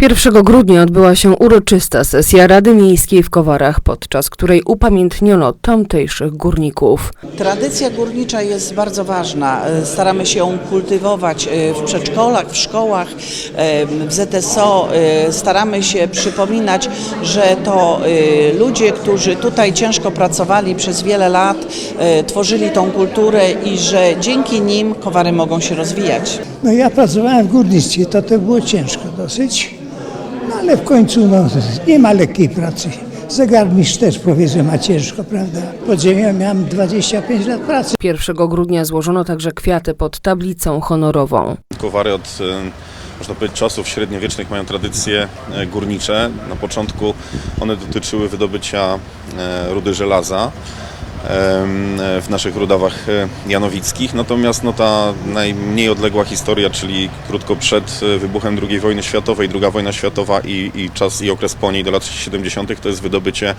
1 grudnia odbyła się uroczysta sesja Rady Miejskiej w Kowarach, podczas której upamiętniono tamtejszych górników. Tradycja górnicza jest bardzo ważna. E, Staramy się ją kultywować e, w przedszkolach, w szkołach, e, w ZSO. Staramy się przypominać, że to ludzie, którzy tutaj ciężko pracowali przez wiele lat, tworzyli tą kulturę i że dzięki nim Kowary mogą się rozwijać. No ja pracowałem w górnictwie, to to było ciężko dosyć, no ale w końcu no, nie ma lekkiej pracy. Zegarmistrz też powie, że ma ciężko, prawda? Pod ziemią miałem 25 lat pracy. 1 grudnia złożono także kwiaty pod tablicą honorową. Kowary od, e, można powiedzieć, czasów średniowiecznych mają tradycje e, górnicze. Na początku one dotyczyły wydobycia e, rudy żelaza w naszych rudawach e, janowickich. Natomiast no, ta najmniej odległa historia, czyli krótko przed e, wybuchem II wojny światowej, II wojna światowa i, i czas i okres po niej do lat 70., to jest wydobycie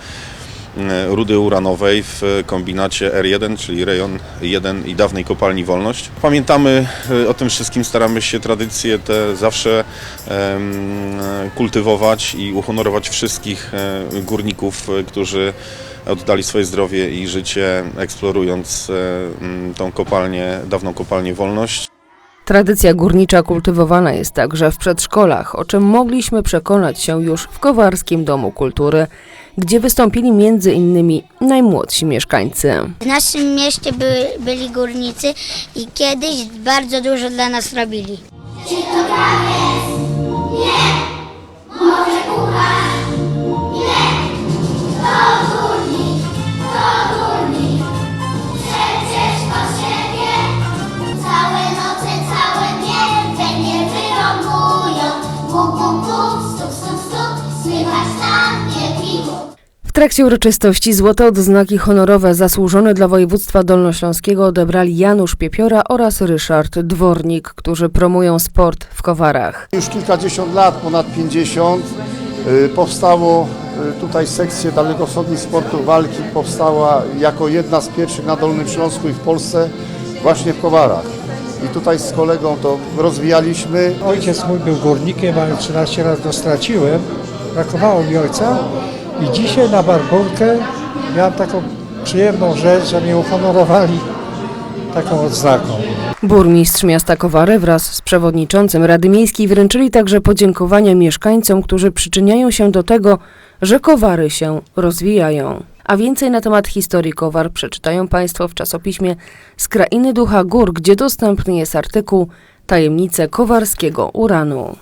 rudy uranowej w kombinacie R1, czyli rejon 1 i dawnej kopalni Wolność. Pamiętamy e, o tym wszystkim, staramy się tradycje te zawsze kultywować i uhonorować wszystkich e, górników, e, którzy oddali swoje zdrowie i życie eksplorując e, tą kopalnię, dawną kopalnię Wolność. Tradycja górnicza kultywowana jest także w przedszkolach, o czym mogliśmy przekonać się już w Kowarskim Domu Kultury, gdzie wystąpili między innymi najmłodsi mieszkańcy. W naszym mieście były, byli górnicy i kiedyś bardzo dużo dla nas robili. Całe trakcie uroczystości złote odznaki honorowe zasłużone dla województwa dolnośląskiego odebrali Janusz Piepiora oraz Ryszard Dwornik, którzy promują sport w Kowarach. Już kilkadziesiąt lat, ponad 50, y, powstało y, tutaj sekcja dalekowschodnich sportów walki, powstała jako jedna z pierwszych na Dolnym Śląsku i w Polsce właśnie w Kowarach. I tutaj z kolegą to rozwijaliśmy. Ojciec mój był górnikiem, ale 13 lat go straciłem. Brakowało mi ojca i dzisiaj na Barburkę miałem taką przyjemną rzecz, że mnie uhonorowali taką odznaką. Burmistrz miasta Kowary wraz z przewodniczącym Rady Miejskiej wręczyli także podziękowania mieszkańcom, którzy przyczyniają się do tego, że Kowary się rozwijają. A więcej na temat historii Kowar przeczytają Państwo w czasopiśmie Z Krainy Ducha Gór, gdzie dostępny jest artykuł Tajemnice Kowarskiego Uranu.